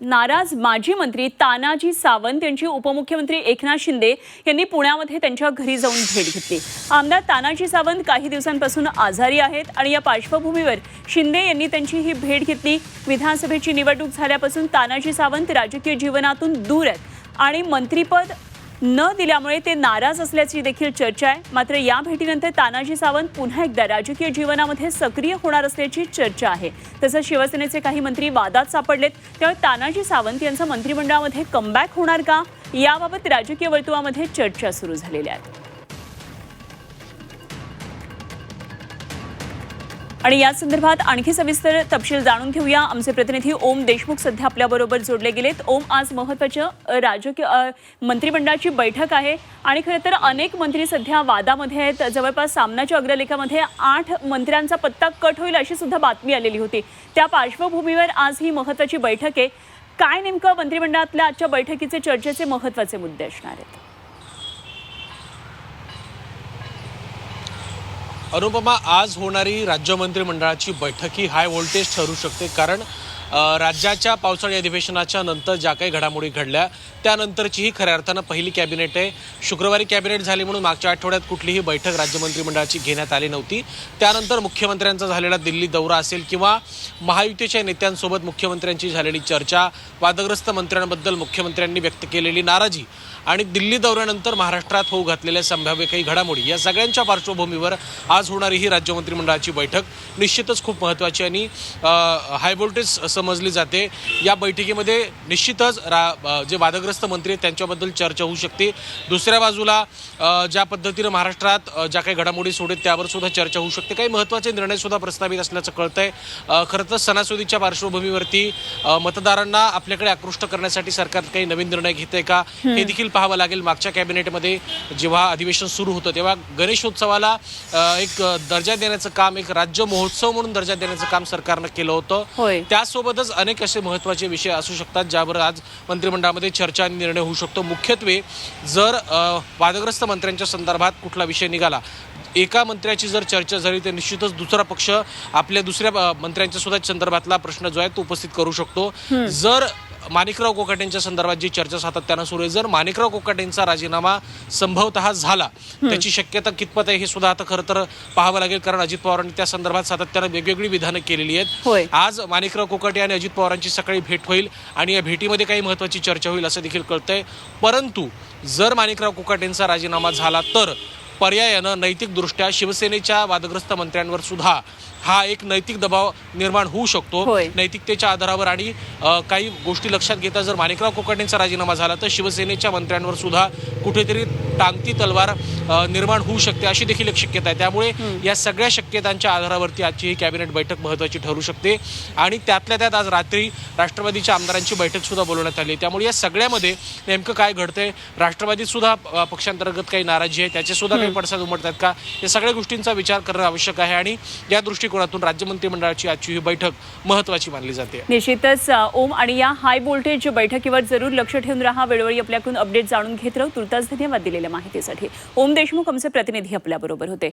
नाराज माजी मंत्री तानाजी सावंत यांची उपमुख्यमंत्री एकनाथ शिंदे यांनी पुण्यामध्ये त्यांच्या घरी जाऊन भेट घेतली. आमदार तानाजी सावंत काही दिवसांपासून आजारी आहेत आणि या पार्श्वभूमीवर शिंदे यांनी त्यांची ही भेट घेतली. विधानसभेची निवडणूक झाल्यापासून तानाजी सावंत राजकीय जीवनातून दूर आहेत आणि मंत्रीपद न दिल्यामुळे ते नाराज असल्याची देखील चर्चा आहे. मात्र या भेटीनंतर तानाजी सावंत पुन्हा एकदा राजकीय जीवनामध्ये सक्रिय होणार असल्याची चर्चा आहे. तसंच शिवसेनेचे काही मंत्री वादात सापडलेत. त्यामुळे तानाजी सावंत यांचं मंत्रिमंडळामध्ये कमबॅक होणार का? याबाबत राजकीय वर्तुळामध्ये चर्चा सुरू झालेल्या आहेत. आणि या संदर्भात आणखी सविस्तर तपशील जाणून घेऊया. आमचे प्रतिनिधी ओम देशमुख सध्या आपल्याबरोबर जोडले गेलेत. ओम आज महत्त्वाचं राजकीय मंत्रिमंडळाची बैठक आहे आणि खरं तर अनेक मंत्री सध्या वादामध्ये आहेत. जवळपास सामनाच्या अग्रलेखामध्ये आठ मंत्र्यांचा पत्ता कट होईल अशी सुद्धा बातमी आलेली होती. त्या पार्श्वभूमीवर आज ही महत्वाची बैठक आहे. काय नेमकं मंत्रिमंडळातल्या आजच्या बैठकीचे चर्चेचे महत्त्वाचे मुद्दे असणार आहेत? अनुपमा आज होणारी राज्य मंत्रिमंडळाची बैठक ही हाय व्होल्टेज ठरू शकते. कारण राज्याच्या पावसाळी अधिवेशनाच्या नंतर ज्या काही घडामोडी घडल्या त्यानंतरची ही खऱ्या अर्थानं पहिली कॅबिनेट आहे. शुक्रवारी कॅबिनेट झाली म्हणून मागच्या आठवड्यात कुठलीही बैठक राज्य मंत्रिमंडळाची घेण्यात आली नव्हती. त्यानंतर मुख्यमंत्र्यांचा झालेला दिल्ली दौरा असेल किंवा महायुतीच्या नेत्यांसोबत मुख्यमंत्र्यांची झालेली चर्चा वादग्रस्त मंत्र्यांबद्दल मुख्यमंत्र्यांनी व्यक्त केलेली नाराजी आणि दिल्ली दौऱ्यानंतर महाराष्ट्रात होऊ घातलेल्या संभाव्य काही घडामोडी या सगळ्यांच्या पार्श्वभूमीवर आज होणारी ही राज्य मंत्रिमंडळाची बैठक निश्चितच खूप महत्त्वाची आणि हाय व्होल्टेज समजली जाते. या बैठकीमध्ये निश्चितच रा जे वादग्रस्त मंत्री आहेत त्यांच्याबद्दल चर्चा होऊ शकते. दुसऱ्या बाजूला ज्या पद्धतीनं महाराष्ट्रात ज्या काही घडामोडी सोडेत त्यावर सुद्धा चर्चा होऊ शकते. काही महत्त्वाचे निर्णय सुद्धा प्रस्तावित असल्याचं कळतंय. खरं तर सणासुदीच्या पार्श्वभूमीवरती मतदारांना आपल्याकडे आकृष्ट करण्यासाठी सरकार काही नवीन निर्णय घेते का? हे देखील पाहावं लागेल. मागच्या कॅबिनेटमध्ये जेव्हा अधिवेशन सुरू होतं तेव्हा गणेशोत्सवाला एक दर्जा देण्याचं काम एक राज्य महोत्सव म्हणून दर्जा देण्याचं काम सरकारनं केलं होतं. होय. त्यासोबतच अनेक असे महत्त्वाचे विषय असू शकतात ज्यावर आज मंत्रिमंडळामध्ये चर्चा आणि निर्णय होऊ शकतो. मुख्यत्वे जर वादग्रस्त मंत्र्यांच्या संदर्भात कुठला विषय निघाला एका मंत्र्याची जर चर्चा झाली तर निश्चितच दुसरा पक्ष आपल्या दुसऱ्या मंत्र्यांच्या सुद्धा संदर्भातला प्रश्न जो आहे तो उपस्थित करू शकतो. जर माणिकराव कोकाटेंच्या संदर्भात जी चर्चा सातत्यानं सुरू आहे जर माणिकराव कोकाटेंचा राजीनामा संभवतः झाला त्याची शक्यता कितपत आहे हे सुद्धा आता खरं तर पाहावं लागेल कारण अजित पवारांनी त्या संदर्भात सातत्यानं वेगवेगळी विधानं केलेली. आहेत. आज माणिकराव कोकाटे आणि अजित पवारांची सकाळी भेट होईल आणि या भेटीमध्ये काही महत्वाची चर्चा होईल असं देखील कळतंय. परंतु जर माणिकराव कोकाटेंचा राजीनामा झाला तर पर्यायानं नैतिकदृष्ट्या शिवसेनेच्या वादग्रस्त मंत्र्यांवर सुद्धा हा एक नैतिक दबाव निर्माण होऊ शकतो. नैतिकतेच्या आधारावर आणि काही गोष्टी लक्षात घेता जर माणिकराव कोकाटेंचा राजीनामा झाला तर शिवसेनेच्या मंत्र्यांवर सुद्धा कुठेतरी टांगती तलवार निर्माण होऊ शकते अशी देखील एक शक्यता आहे. त्यामुळे या सगळ्या शक्यतांच्या आधारावरती आजची ही कॅबिनेट बैठक महत्वाची ठरू शकते. आणि त्यातल्या त्यात आज रात्री राष्ट्रवादीच्या आमदारांची बैठक सुद्धा बोलवण्यात आली. त्यामुळे या सगळ्यामध्ये नेमकं काय घडतंय? राष्ट्रवादीत सुद्धा पक्षांतर्गत काही नाराजी आहे. त्याचे सुद्धा काही पडसाद उमटतात का? या सगळ्या गोष्टींचा विचार करणं आवश्यक आहे आणि या दृष्टिकोनातून राज्य मंत्रिमंडळाची आजची ही बैठक महत्वाची मानली जाते. निश्चितच ओम आणि या हाय व्होल्टेज बैठकीवर जरूर लक्ष ठेवून राहा. वेळोवेळी आपल्याकडून अपडेट जाणून घेत राहू. तुर्तास धन्यवाद दिलेल्या माहितीसाठी. ओम देशमुख आमचे प्रतिनिधी आपल्याबरोबर होते.